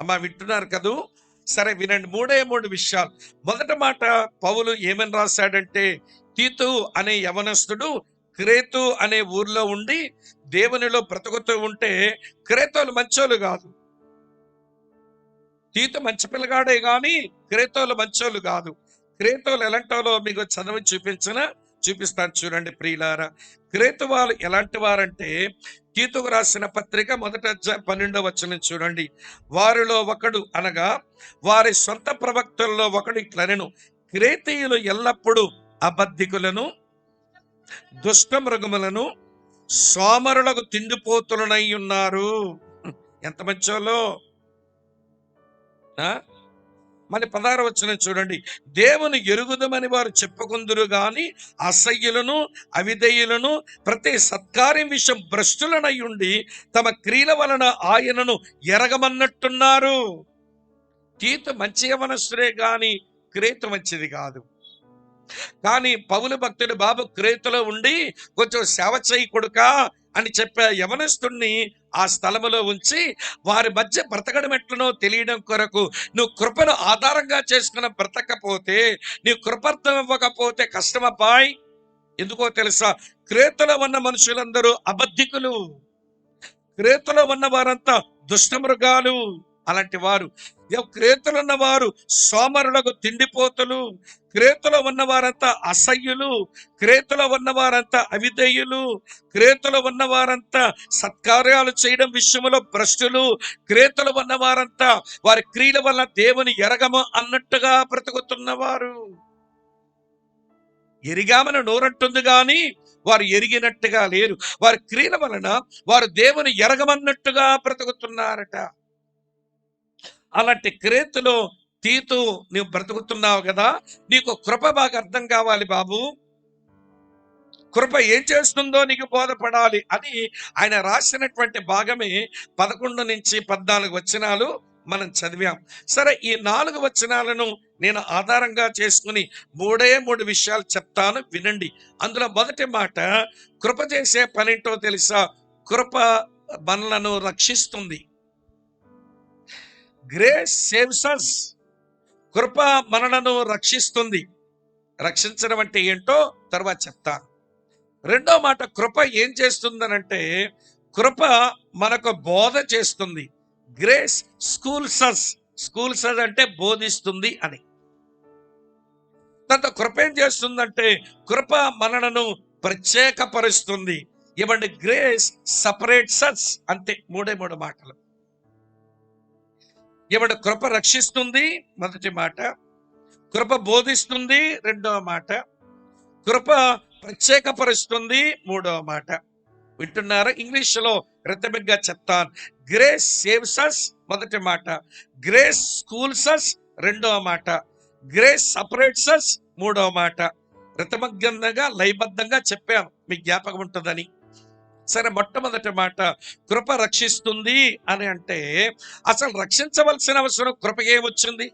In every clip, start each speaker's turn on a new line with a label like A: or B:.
A: అమ్మా వింటున్నారు కదూ? సరే వినండి. మూడే మూడు విషయాలు. మొదట మాట పౌలు ఏమని రాశాడంటే తీతు అనే యవనస్తుడు క్రేతు అనే ఊర్లో ఉండి దేవునిలో బ్రతుకుతూ ఉంటే క్రేతోలు మంచోళ్ళు కాదు. తీతు మంచి పిల్లగాడే కానీ క్రేతోలు మంచోళ్ళు కాదు. క్రేతోలు ఎలాంటోలో మీకు చదివి చూపించిన చూపిస్తాను చూడండి ప్రియులారా. క్రేతువాలు ఎలాంటి వారంటే తీతుకు రాసిన పత్రిక మొదట పన్నెండో పన్నెండవ చూడండి. వారిలో ఒకడు అనగా వారి సొంత ప్రవక్తల్లో ఒకడు ఇట్లనెను క్రేతీయులు ఎల్లప్పుడూ అబద్ధికులను దుష్ట మృగములను సోమరులకు తిండిపోతులనై ఉన్నారు. ఎంత మంచోలో మళ్ళీ మరి వచ్చిన చూడండి. దేవుని ఎరుగుదమని వారు చెప్పుకుందురు కానీ అసహ్యులను అవిధేయులను ప్రతి సత్కార్యం విషయం భ్రష్టులనై ఉండి తమ క్రియల వలన ఆయనను ఎరగమన్నట్టున్నారు. తీతు మంచి యవనస్తుడే కానీ క్రేతు మంచిది కాదు. కానీ పౌలు భక్తుడు బాబు క్రేతులో ఉండి కొంచెం సేవ చేయి అని చెప్పే యవనస్తుణ్ణి ఆ స్థలములో ఉంచి వారి మధ్య బ్రతకడం ఎట్లనో తెలియడం కొరకు నువ్వు కృపను ఆధారంగా చేసుకున్న బ్రతకపోతే నీ కృపార్థం ఇవ్వకపోతే కష్టమపాయ్ ఎందుకో తెలుసా? క్రేతలో ఉన్న మనుషులందరూ అబద్ధికులు. క్రేతలో ఉన్న వారంతా దుష్టమృగాలు అలాంటి వారు. క్రేతలు ఉన్నవారు సోమరులకు తిండిపోతులు. క్రేతలో ఉన్నవారంతా అసహ్యులు. క్రేతులో ఉన్నవారంతా అవిధేయులు. క్రేతలో ఉన్నవారంతా సత్కార్యాలు చేయడం విషయంలో భ్రష్టులు. క్రేతులు ఉన్నవారంతా వారి క్రియల వల్ల దేవుని ఎరగము అన్నట్టుగా బ్రతుకుతున్నవారు. ఎరిగామని నోరంటుంది కానీ వారు ఎరిగినట్టుగా లేరు. వారి క్రియల వలన వారు దేవుని ఎరగమన్నట్టుగా బ్రతుకుతున్నారట. అలాంటి క్రేతులో తీతు నువ్వు బ్రతుకుతున్నావు కదా నీకు కృప బాగా అర్థం కావాలి బాబు. కృప ఏం చేస్తుందో నీకు బోధపడాలి అని ఆయన రాసినటువంటి భాగమే పదకొండు నుంచి పద్నాలుగు వచనాలు మనం చదివాం. సరే ఈ నాలుగు వచనాలను నేను ఆధారంగా చేసుకుని మూడే మూడు విషయాలు చెప్తాను వినండి. అందులో మొదటి మాట కృప చేసే పనేంటో తెలుసా? కృప మనలను రక్షిస్తుంది. గ్రేస్ సేవ్స్ అస్ కృప మనలను రక్షిస్తుంది. రక్షించడం అంటే ఏంటో తర్వాత చెప్తా రెండో మాట కృప ఏం చేస్తుందనంటే కృప మనకు బోధ చేస్తుంది. గ్రేస్ స్కూల్సస్ స్కూల్సస్ అంటే బోధిస్తుంది అని. తర్వాత కృప ఏం చేస్తుందంటే కృప మనలను ప్రత్యేకపరుస్తుంది. ఇవ్వండి గ్రేస్ సపరేట్ సస్ అంతే మూడే మూడు మాటలు. ఇవిడ కృప రక్షిస్తుంది. మొదటి మాట. కృప బోధిస్తుంది. రెండవ మాట. కృప ప్రత్యేకపరుస్తుంది. మూడవ మాట. వింటున్నారా? ఇంగ్లీష్లో రితమిగ్గా చెప్తాను. గ్రేస్ సేవ్సస్ మొదటి మాట. గ్రేస్ స్కూల్సస్ రెండవ మాట. గ్రేస్ సపరేట్సస్ మూడవ మాట. రితమగ్నంగా లయబద్ధంగా చెప్పాను. మీ జ్ఞాపకం ఉంటుందని. సరే మొట్టమొదటి మాట కృప రక్షిస్తుంది అని అంటే అసలు రక్షించవలసిన అవసరం కృప ఏమొచ్చింది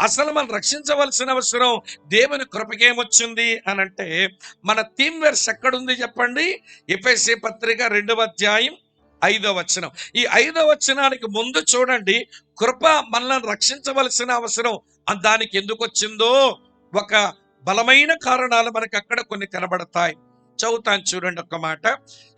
A: అసలు మనం రక్షించవలసిన అవసరం దేవుని కృపకేమొచ్చింది అని అంటే మన థీమ్ వెర్స్ ఎక్కడుంది చెప్పండి? ఎఫ్ఎస్సి పత్రిక రెండవ అధ్యాయం ఐదో వచనం. ఈ ఐదో వచనానికి ముందు చూడండి కృప మనల్ని రక్షించవలసిన అవసరం దానికి ఎందుకు వచ్చిందో? ఒక బలమైన కారణాలు మనకు అక్కడ కొన్ని కనబడతాయి. చదువుతాను చూడండి ఒక మాట.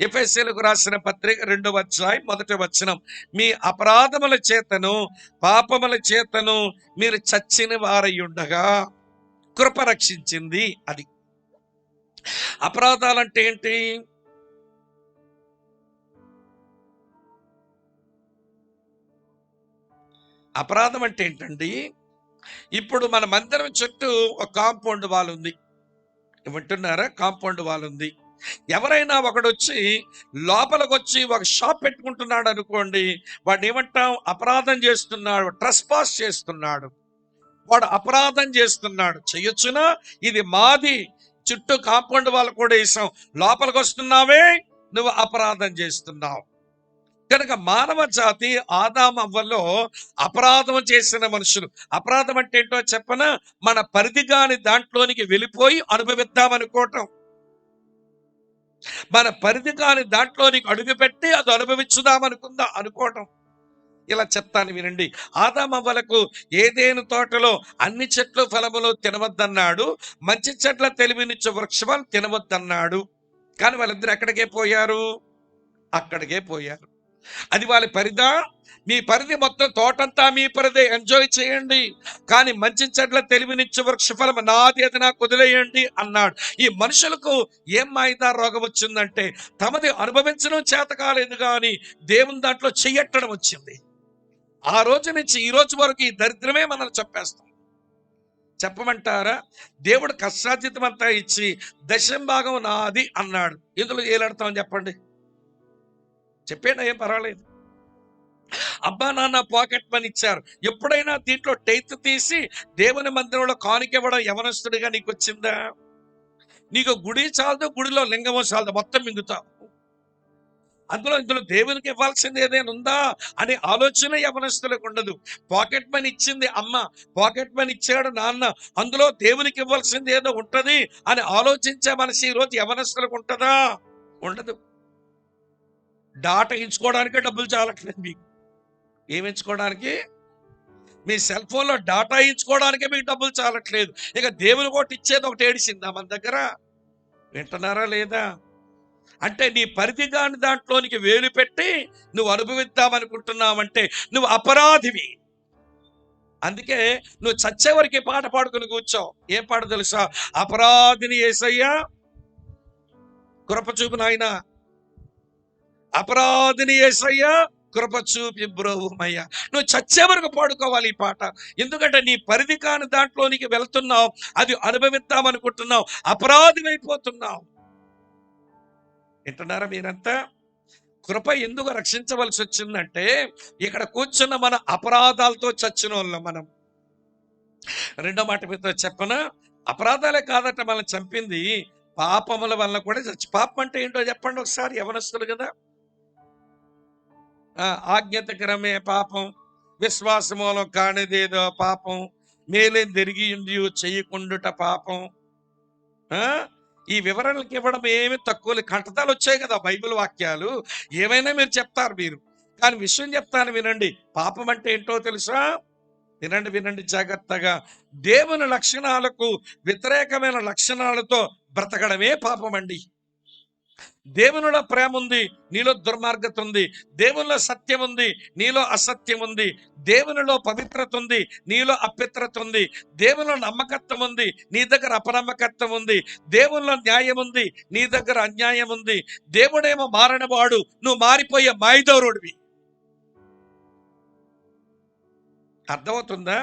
A: ఎఫ్ఎస్సీలకు రాసిన పత్రిక రెండవ అధ్యాయం మొదటి వచనం. మీ అపరాధముల చేతను పాపముల చేతను మీరు చచ్చిన వారై ఉండగా కృప రక్షించింది అది. అపరాధాలంటే ఏంటి? అపరాధం అంటే ఏంటండి? ఇప్పుడు మన మందిరం చుట్టూ ఒక కాంపౌండ్ వాల్ ఉంది. వింటున్నారా? కాంపౌండ్ వాల్ ఉంది. ఎవరైనా ఒకడు వచ్చి లోపలికి వచ్చి ఒక షాప్ పెట్టుకుంటున్నాడు అనుకోండి వాడు ఏమంటాం అపరాధం చేస్తున్నాడు ట్రస్ పాస్ చేస్తున్నాడు. వాడు అపరాధం చేస్తున్నాడు. చెయ్యొచ్చునా? ఇది మాది. చుట్టూ కాంపౌండ్ వాళ్ళు కూడా వేసాం. లోపలికి వస్తున్నావే నువ్వు అపరాధం చేస్తున్నావు. కనుక మానవ జాతి ఆదాం అవ్వలో అపరాధం చేసిన మనుషులు. అపరాధం అంటే ఏంటో చెప్పన? మన పరిధి కాని దాంట్లోనికి వెళ్ళిపోయి అనుభవిద్దామనుకోవటం మన పరిధి కాని దాంట్లోనికి అడుగుపెట్టి అది అనుభవించుదాం అనుకుందా? అనుకోవటం. ఇలా చెప్తాను వినండి. ఆదామవ్వలకు ఏదేను తోటలో అన్ని చెట్లు ఫలములు తినవద్దన్నాడు. మంచి చెట్ల తెలివినిచ్చే వృక్షఫలం తినవద్దన్నాడు. కానీ వాళ్ళిద్దరు ఎక్కడికే పోయారు? అక్కడికే పోయారు. అది వాళ్ళ పరిదా మీ పరిధి మొత్తం తోటంతా మీ పరిధి. ఎంజాయ్ చేయండి. కానీ మంచి చెట్ల తెలివినిచ్చు వృక్షఫలం నాది అది నాకు వదిలేయండి అన్నాడు. ఈ మనుషులకు ఏం మాయిదా రోగం వచ్చిందంటే తమది అనుభవించడం చేత కాలేదు కానీ దేవుని దాంట్లో చెయ్యట్టడం వచ్చింది. ఆ రోజు నుంచి ఈ రోజు వరకు ఈ దరిద్రమే మనల్ని చెప్పేస్తాం చెప్పమంటారా? దేవుడు కష్టాతీతం అంతా ఇచ్చి దశం భాగం నాది అన్నాడు. ఇందులో ఏలాడతామని చెప్పండి? చెప్పేనా ఏం పర్వాలేదు. అబ్బా నాన్న పాకెట్ మనీ ఇచ్చారు. ఎప్పుడైనా దీంట్లో టైత్ తీసి దేవుని మందిరంలో కానికివ్వడం యవనస్తుడిగా నీకు వచ్చిందా? నీకు గుడి చాలదు గుడిలో లింగమో చాలదు మొత్తం మింగుతావు అందులో ఇందులో దేవునికి ఇవ్వాల్సింది ఏదైనా ఉందా? అనే ఆలోచన యవనస్తులకు ఉండదు. పాకెట్ మనీ ఇచ్చింది అమ్మ పాకెట్ మనీ ఇచ్చాడు నాన్న అందులో దేవునికి ఇవ్వాల్సింది ఏదో ఉంటది అని ఆలోచించే మనసు ఈ రోజు యవనస్తులకు ఉంటుందా? ఉండదు. డాటా ఎంచుకోవడానికే డబ్బులు చాలట్లేదు మీకు. ఏమి ఎంచుకోవడానికి? మీ సెల్ ఫోన్లో డాటా ఇచ్చుకోవడానికే మీకు డబ్బులు చాలట్లేదు. ఇక దేవుని కొట్టి ఇచ్చేది ఒకటి ఏడిసిందా మన దగ్గర? వింటున్నారా లేదా? అంటే నీ పరిధి కాని దాంట్లోనికి వేలు పెట్టి నువ్వు అనుభవిద్దామనుకుంటున్నావంటే నువ్వు అపరాధివి. అందుకే నువ్వు చచ్చేవరికి పాట పాడుకుని కూర్చోవు. ఏం పాట తెలుసా? అపరాధిని ఏసయ్యా కృప చూపు నాయనా. అపరాధిని ఏసయ్యా కృప చూపి బ్రోమయ్యా నువ్వు చచ్చే వరకు పాడుకోవాలి ఈ పాట. ఎందుకంటే నీ పరిధి కాని దాంట్లోనికి వెళ్తున్నావు. అది అనుభవిద్దామనుకుంటున్నావు. అపరాధిమైపోతున్నావు. వింటున్నారా మీరంతా? కృప ఎందుకు రక్షించవలసి వచ్చిందంటే ఇక్కడ కూర్చున్న మన అపరాధాలతో చచ్చిన వాళ్ళం మనం. రెండో మాట మీతో చెప్పన? అపరాధాలే కాదట మనం చంపింది. పాపముల వల్ల కూడా చచ్చి పాపం అంటే ఏంటో చెప్పండి ఒకసారి యవనస్తులు కదా. ఆజ్ఞతకరమే పాపం. విశ్వాసమూలం కానిదేదో పాపం. మేలేం తిరిగి చేయకుండుట పాపం. ఈ వివరణలకు ఇవ్వడం ఏమి తక్కువ కంటతాలు వచ్చాయి కదా బైబిల్ వాక్యాలు. ఏమైనా మీరు చెప్తారు మీరు. కానీ విషయం చెప్తాను వినండి. పాపం అంటే ఏంటో తెలుసా? వినండి వినండి జాగ్రత్తగా. దేవుని లక్షణాలకు వ్యతిరేకమైన లక్షణాలతో బ్రతకడమే పాపం అండి దేవునిలో ప్రేమ ఉంది నీలో దుర్మార్గత ఉంది దేవునిలో సత్యం ఉంది నీలో అసత్యం ఉంది దేవునిలో పవిత్రత ఉంది నీలో అపిత్రత ఉంది దేవునిలో నమ్మకత్వం ఉంది నీ దగ్గర అపనమ్మకత్వం ఉంది దేవునిలో న్యాయం ఉంది నీ దగ్గర అన్యాయం ఉంది దేవుడేమో మారనివాడు నువ్వు మారిపోయే మాయదౌరుడివి అర్థమవుతుందా?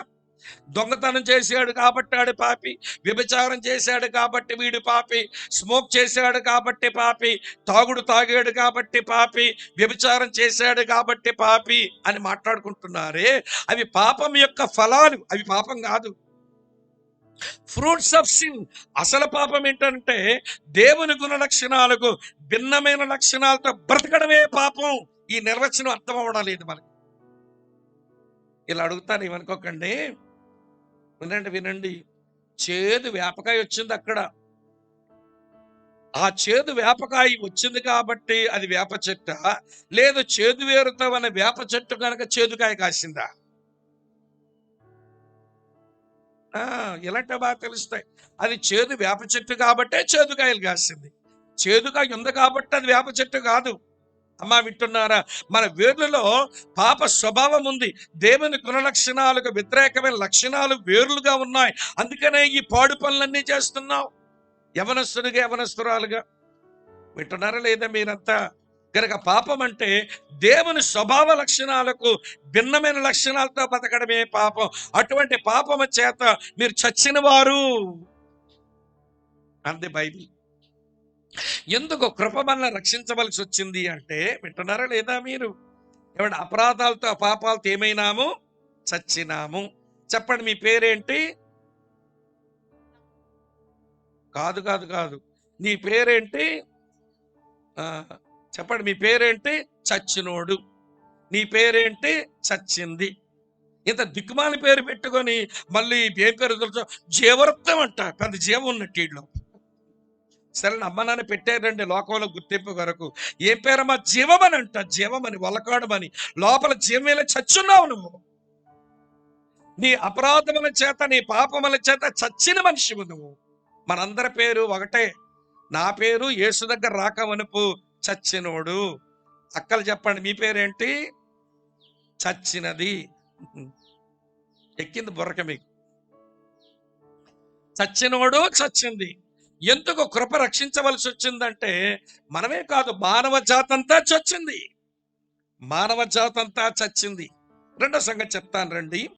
A: దొంగతనం చేశాడు కాబట్టి ఆడు పాపి వ్యభిచారం చేశాడు కాబట్టి వీడు పాపి స్మోక్ చేశాడు కాబట్టి పాపి తాగుడు తాగాడు కాబట్టి పాపి వ్యభిచారం చేశాడు కాబట్టి పాపి అని మాట్లాడుకుంటున్నారే. అవి పాపం యొక్క ఫలాలు అవి పాపం కాదు. ఫ్రూట్స్ ఆఫ్ సిన్ అసలు పాపం ఏంటంటే దేవుని గుణ లక్షణాలకు భిన్నమైన లక్షణాలతో బ్రతకడమే పాపం. ఈ నిర్వచనం అర్థం అవ్వడం లేదు మనకి. ఇలా అడుగుతాను ఏమనుకోకండి. వినండి వినండి. చేదు వేపకాయ వచ్చింది అక్కడ. ఆ చేదు వేపకాయ వచ్చింది కాబట్టి అది వేప చెట్ట. లేదు చేదు వేరుతో అనే వేప చెట్టు కనుక చేదుకాయ కాసిందా? ఆ, ఇలాంటి బాగా తెలుస్తాయి. అది చేదు వేప చెట్టు కాబట్టే చేదుకాయలు కాసింది. చేదుకాయ ఉంది కాబట్టి అది వేప చెట్టు కాదు. అమ్మా వింటున్నారా? మన వేర్లలో పాప స్వభావం ఉంది. దేవుని గుణలక్షణాలకు వ్యతిరేకమైన లక్షణాలు వేర్లుగా ఉన్నాయి. అందుకనే ఈ పాడు పనులన్నీ చేస్తున్నావు. యవనస్తుడిగా యవనస్తురాలుగా. వింటున్నారా లేదా మీరంతా? కనుక పాపం అంటే దేవుని స్వభావ లక్షణాలకు భిన్నమైన లక్షణాలతో బతకడమే పాపం. అటువంటి పాపము చేత మీరు చచ్చిన వారు అంది బైబిల్. ఎందుకు కృప మనల్ని రక్షించవలసి వచ్చింది అంటే వింటున్నారా లేదా మీరు? ఏమంటే అపరాధాలతో పాపాలతో ఏమైనాము చచ్చినాము. చెప్పండి మీ పేరేంటి? కాదు కాదు కాదు. నీ పేరేంటి? చెప్పండి మీ పేరేంటి? చచ్చినోడు. నీ పేరేంటి? చచ్చింది. ఇంత దిక్కుమాలి పేరు పెట్టుకొని మళ్ళీ ఏం పేరు తెలుసు అంట. పెద్ద జీవం ఉన్నట్టు వీళ్ళు సరే అమ్మ నాన్న పెట్టారండి లోకంలో గుర్తింపు కొరకు. ఏ పేరమ్మా జీవమని అంట జీవమని వలకాడమని. లోపల జీవమేలా చచ్చున్నావు నువ్వు. నీ అపరాధముల చేత నీ పాపముల చేత చచ్చిన మనిషివు నువ్వు. మనందరి పేరు ఒకటే. నా పేరు యేసు దగ్గర రాకవనుపు చచ్చినోడు. అక్కలు చెప్పండి మీ పేరేంటి? చచ్చినది. ఎక్కింది బుర్రక మీకు. చచ్చినోడు చచ్చింది. ఎందుకు కృప రక్షించవలసి వచ్చిందంటే మనమే కాదు మానవ జాతంతా చచ్చింది. మానవ జాతంతా చచ్చింది. రెండో సంగతి చెప్తాను రండి.